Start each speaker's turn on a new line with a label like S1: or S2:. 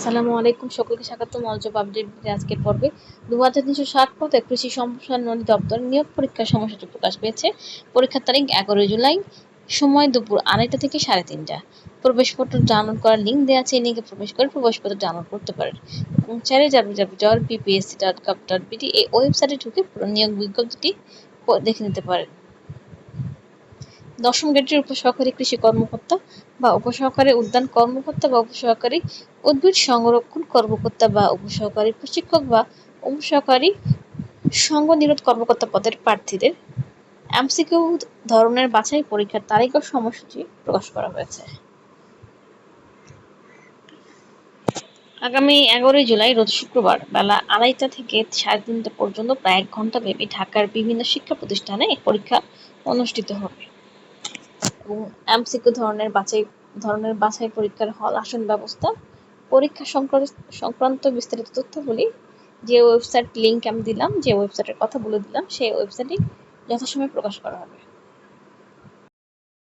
S1: আসসালামু আলাইকুম, সকলকে স্বাগত মলজব আপডেট আজকের পর্বে। দু হাজার তিনশো ষাট পদে কৃষি সম্প্রসারণ দপ্তর নিয়োগ পরীক্ষার সময়সূচি প্রকাশ পেয়েছে। পরীক্ষার তারিখ এগারোই জুলাই, সময় দুপুর আড়াইটা থেকে সাড়ে তিনটা। প্রবেশপত্র ডাউনলোড করার লিঙ্ক দেওয়া আছে, এই লিঙ্কে প্রবেশ করে প্রবেশপত্র ডাউনলোড করতে পারেন। এবং চাইলে যাবে যাবে dot BPSC dot gov dot BD এই ওয়েবসাইটে ঢুকে নিয়োগ বিজ্ঞপ্তিটি দেখে নিতে পারেন। দশম গ্রেডের উপসহকারী কৃষি কর্মকর্তা বা উপসহকারী উদ্যান কর্মকর্তা বা উপসহকারী উদ্ভিদ সংরক্ষণ কর্মকর্তা বা উপসহকারী প্রশিক্ষক বা উপসহকারী সঙ্গ নিরোধ কর্মকর্তা পদের প্রার্থীদের এমসিকিউ ধরনের বাছাই পরীক্ষার তারিখ ও সময়সূচি প্রকাশ করা হয়েছে। আগামী এগারোই জুলাই, রোজ শুক্রবার বেলা আড়াইটা থেকে সাড়ে তিনটা পর্যন্ত প্রায় এক ঘণ্টা ব্যাপী ঢাকার বিভিন্ন শিক্ষা প্রতিষ্ঠানে পরীক্ষা অনুষ্ঠিত হবে। এবং এমসিকিউ ধরনের বাছাই ধরনের বাছাই পরীক্ষার হল, আসন ব্যবস্থা, পরীক্ষা সংক্রান্ত বিস্তারিত তথ্যগুলি যে ওয়েবসাইট লিঙ্ক আমি দিলাম, যে ওয়েবসাইটের কথা বলে দিলাম, সেই ওয়েবসাইটে যথাসময়ে প্রকাশ করা হবে।